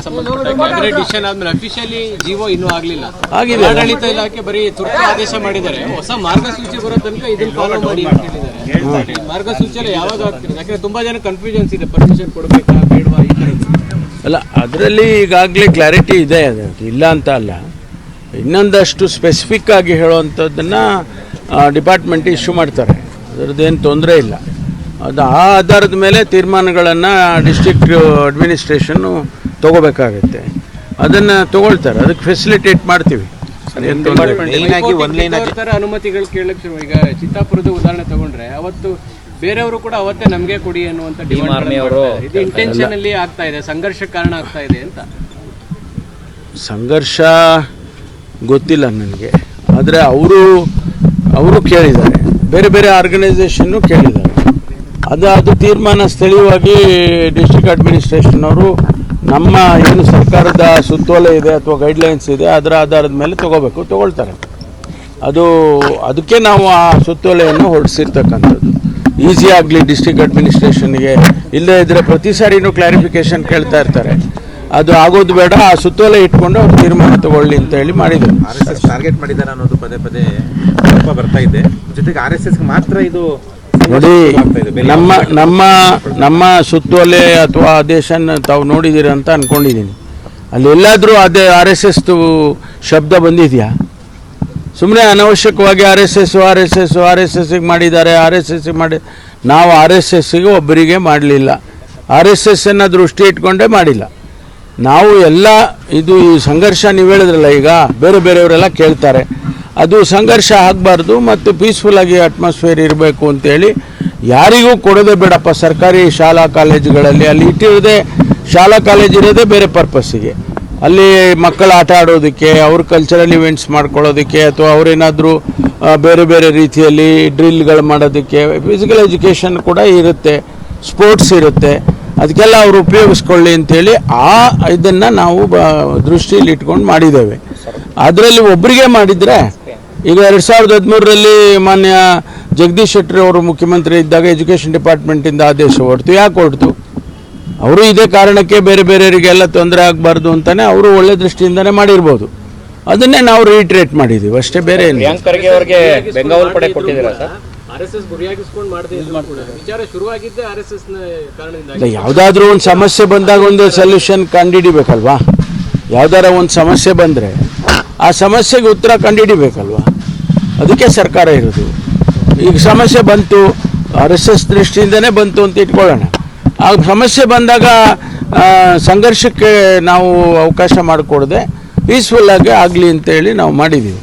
Cabinet decision ಆದ್ಮೇಲೆ officially G O ಇನ್ನೂ ಆಗಲಿಲ್ಲ. ಆಗಿದೆ. ಆಡಳಿತ ಇಲಾಖೆ ಬರೀ ತುರ್ತು ಆದೇಶ ಮಾಡಿದ್ದಾರೆ. ಹೊಸ ಮಾರ್ಗಸೂಚಿ ಬರೋ ತನಕ ಇದನ್ನ ಫಾಲೋ ಮಾಡಿ ಅಂತ ಹೇಳಿದ್ದಾರೆ. ಮಾರ್ಗಸೂಚಿ ಯಾವಾಗ ಆಗ್ತಿದೆ. ಯಾಕಂದ್ರೆ ತುಂಬಾ ಜನ ಕನ್ಫ್ಯೂಷನ್ಸ್ ಇದೆ. ಪರ್ಮಿಷನ್ ಕೊಡಬೇಕಾ ಬೇಡವಾ ಈ ಅಲ್ಲ ಅದರಲ್ಲಿ ಈಗಾಗಲೇ ಕ್ಲಾರಿಟಿ ಇದೆ. ಅದು ಇಲ್ಲ ಅಂತ ಅಲ್ಲ. ಇನ್ನೊಂದಷ್ಟು ಸ್ಪೆಸಿಫಿಕ್ ಆಗಿ ಹೇಳುವಂಥದ್ದನ್ನು ಡಿಪಾರ್ಟ್ಮೆಂಟ್ ಇಶ್ಯೂ ಮಾಡ್ತಾರೆ. ಅದರದ್ದೇನು ತೊಂದರೆ ಇಲ್ಲ. ಅದು ಆ ಆಧಾರದ ಮೇಲೆ ತೀರ್ಮಾನಗಳನ್ನು ಡಿಸ್ಟ್ರಿಕ್ಟ್ ಅಡ್ಮಿನಿಸ್ಟ್ರೇಷನ್ನು ತಗೋಬೇಕಾಗತ್ತೆ. ಅದನ್ನು ತಗೊಳ್ತಾರೆ. ಅದಕ್ಕೆ ಫೆಸಿಲಿಟೇಟ್ ಮಾಡ್ತೀವಿ. ಅನುಮತಿಗಳು ಕೇಳಕ್ ಶುರು. ಈಗ ಚಿತ್ತಾಪುರದ ಉದಾಹರಣೆ ತಗೊಂಡ್ರೆ ಅವತ್ತು ಬೇರೆಯವರು ಕೂಡ ಅವತ್ತೇ ನಮಗೆ ಕೊಡಿ ಅನ್ನುವಂತ ಡಿಮಾಂಡ್ ಇದು ಇಂಟೆನ್ಷನ್ ಅಲ್ಲಿ ಆಗ್ತಾ ಇದೆ ಸಂಘರ್ಷ ಕಾರಣ ಆಗ್ತಾ ಇದೆ ಅಂತ. ಸಂಘರ್ಷ ಗೊತ್ತಿಲ್ಲ ನನಗೆ. ಆದರೆ ಅವರು ಅವರು ಕೇಳಿದ್ದಾರೆ. ಬೇರೆ ಬೇರೆ ಆರ್ಗನೈಸೇಷನ್ನು ಕೇಳಿದ್ದಾರೆ. ಅದು ಅದು ತೀರ್ಮಾನ ಸ್ಥಳೀಯವಾಗಿ ಡಿಸ್ಟ್ರಿಕ್ಟ್ ಅಡ್ಮಿನಿಸ್ಟ್ರೇಷನ್ ಅವರು ನಮ್ಮ ಏನು ಸರ್ಕಾರದ ಸುತ್ತೋಲೆ ಇದೆ ಅಥವಾ ಗೈಡ್ಲೈನ್ಸ್ ಇದೆ, ಅದರ ಆಧಾರದ ಮೇಲೆ ತಗೋಬೇಕು, ತಗೊಳ್ತಾರೆ. ಅದು, ಅದಕ್ಕೆ ನಾವು ಆ ಸುತ್ತೋಲೆಯನ್ನು ಹೊರಡಿಸಿರ್ತಕ್ಕಂಥದ್ದು. ಈಸಿಯಾಗಲಿ ಆಗಲಿ ಡಿಸ್ಟ್ರಿಕ್ಟ್ ಅಡ್ಮಿನಿಸ್ಟ್ರೇಷನ್ಗೆ ಇಲ್ಲದೇ ಇದ್ದರೆ ಪ್ರತಿ ಸಾರಿನೂ ಕ್ಲಾರಿಫಿಕೇಶನ್ ಕೇಳ್ತಾ ಇರ್ತಾರೆ. ಅದು ಆಗೋದು ಬೇಡ, ಆ ಸುತ್ತೋಲೆ ಇಟ್ಕೊಂಡು ಅವ್ರು ತೀರ್ಮಾನ ತಗೊಳ್ಳಿ ಅಂತ ಹೇಳಿ ಮಾಡಿದ್ರು. ಆರ್ ಟಾರ್ಗೆಟ್ ಮಾಡಿದ್ದಾರೆ ಅನ್ನೋದು ಪದೇ ಪದೇ ಬರ್ತಾ ಇದೆ. ಜೊತೆಗೆ ಆರ್ ಎಸ್ ಎಸ್ ಮಾತ್ರ ಇದು ನೋಡಿ ನಮ್ಮ ನಮ್ಮ ನಮ್ಮ ಸುತ್ತೋಲೆ ಅಥವಾ ಆದೇಶನ ತಾವು ನೋಡಿದ್ದೀರಿ ಅಂತ ಅನ್ಕೊಂಡಿದ್ದೀನಿ ಅಲ್ಲಿ ಎಲ್ಲಾದರೂ ಅದೇ ಆರ್ ಎಸ್ ಎಸ್ ಶಬ್ದ ಬಂದಿದೆಯಾ? ಸುಮ್ಮನೆ ಅನವಶ್ಯಕವಾಗಿ R S S R S S R S ಎಸ್ಗೆ ಮಾಡಿದ್ದಾರೆ ಆರ್ ಎಸ್ ಎಸ್ಗೆ ಮಾಡಿ ನಾವು ಆರ್ ಎಸ್ ಎಸ್ಸಿಗೆ ಒಬ್ಬರಿಗೆ ಮಾಡಲಿಲ್ಲ. ಆರ್ ಎಸ್ ಎಸ್ಸನ್ನು ದೃಷ್ಟಿ ಇಟ್ಕೊಂಡೇ ಮಾಡಿಲ್ಲ. ನಾವು ಎಲ್ಲ ಇದು ಈ ಸಂಘರ್ಷ ನೀವು ಹೇಳಿದ್ರಲ್ಲ ಈಗ ಬೇರೆ ಬೇರೆಯವರೆಲ್ಲ ಕೇಳ್ತಾರೆ. ಅದು ಸಂಘರ್ಷ ಆಗಬಾರ್ದು ಮತ್ತು ಪೀಸ್ಫುಲ್ಲಾಗಿ ಅಟ್ಮಾಸ್ಫಿಯರ್ ಇರಬೇಕು ಅಂತೇಳಿ ಯಾರಿಗೂ ಕೊಡೋದೇ ಬೇಡಪ್ಪ. ಸರ್ಕಾರಿ ಶಾಲಾ ಕಾಲೇಜುಗಳಲ್ಲಿ ಅಲ್ಲಿ ಇಟ್ಟಿರೋದೇ ಶಾಲಾ ಕಾಲೇಜ್ ಇರೋದೇ ಬೇರೆ ಪರ್ಪಸ್ಸಿಗೆ ಅಲ್ಲಿ ಮಕ್ಕಳು ಆಟ ಆಡೋದಕ್ಕೆ, ಅವ್ರ ಕಲ್ಚರಲ್ ಇವೆಂಟ್ಸ್ ಮಾಡ್ಕೊಳ್ಳೋದಕ್ಕೆ ಅಥವಾ ಅವರೇನಾದರೂ ಬೇರೆ ಬೇರೆ ರೀತಿಯಲ್ಲಿ ಡ್ರಿಲ್ಗಳು ಮಾಡೋದಕ್ಕೆ ಫಿಸಿಕಲ್ ಎಜುಕೇಷನ್ ಕೂಡ ಇರುತ್ತೆ ಸ್ಪೋರ್ಟ್ಸ್ ಇರುತ್ತೆ. ಅದಕ್ಕೆಲ್ಲ ಅವರು ಉಪಯೋಗಿಸ್ಕೊಳ್ಳಿ ಅಂತೇಳಿ ಆ ಇದನ್ನು ನಾವು ಬ ದೃಷ್ಟಿಯಲ್ಲಿ ಇಟ್ಕೊಂಡು ಮಾಡಿದ್ದೇವೆ. ಅದರಲ್ಲಿ ಒಬ್ಬರಿಗೆ ಮಾಡಿದರೆ ಈಗ ಎರಡು ಸಾವಿರದ ಹದಿಮೂರರಲ್ಲಿ ಮಾನ್ಯ ಜಗದೀಶ್ ಶೆಟ್ಟರ್ ಅವರು ಮುಖ್ಯಮಂತ್ರಿ ಇದ್ದಾಗ ಎಜುಕೇಷನ್ ಡಿಪಾರ್ಟ್ಮೆಂಟಿಂದ ಆದೇಶ ಹೊರತು ಯಾಕೆ ಹೊರತು ಅವರು ಇದೇ ಕಾರಣಕ್ಕೆ ಬೇರೆ ಬೇರೆಯವರಿಗೆಲ್ಲ ತೊಂದರೆ ಆಗಬಾರ್ದು ಅಂತಾನೆ ಅವರು ಒಳ್ಳೆ ದೃಷ್ಟಿಯಿಂದಾನೆ ಮಾಡಿರ್ಬೋದು. ಅದನ್ನೇ ನಾವು ರೀಟ್ರೇಟ್ ಮಾಡಿದ್ದೀವಿ ಅಷ್ಟೇ ಬೇರೆ ಇಲ್ಲ ಯಾವುದಾದ್ರೂ ಒಂದು ಸಮಸ್ಯೆ ಬಂದಾಗ ಒಂದು ಸೊಲ್ಯೂಷನ್ ಕಂಡುಹಿಡಿಬೇಕಲ್ವಾ? ಯಾವ್ದಾರ ಒಂದು ಸಮಸ್ಯೆ ಬಂದರೆ ಆ ಸಮಸ್ಯೆಗೆ ಉತ್ತರ ಕಂಡುಹಿಡಿಬೇಕಲ್ವಾ? ಅದಕ್ಕೆ ಸರ್ಕಾರ ಇರೋದು. ಈಗ ಸಮಸ್ಯೆ ಬಂತು, ಆರ್ ಎಸ್ ಎಸ್ ದೃಷ್ಟಿಯಿಂದನೇ ಬಂತು ಅಂತ ಇಟ್ಕೊಳ್ಳೋಣ. ಆ ಸಮಸ್ಯೆ ಬಂದಾಗ ಸಂಘರ್ಷಕ್ಕೆ ನಾವು ಅವಕಾಶ ಮಾಡಿಕೊಡದೆ ಪೀಸ್ಫುಲ್ಲಾಗಿ ಆಗಲಿ ಅಂತೇಳಿ ನಾವು ಮಾಡಿದ್ದೀವಿ.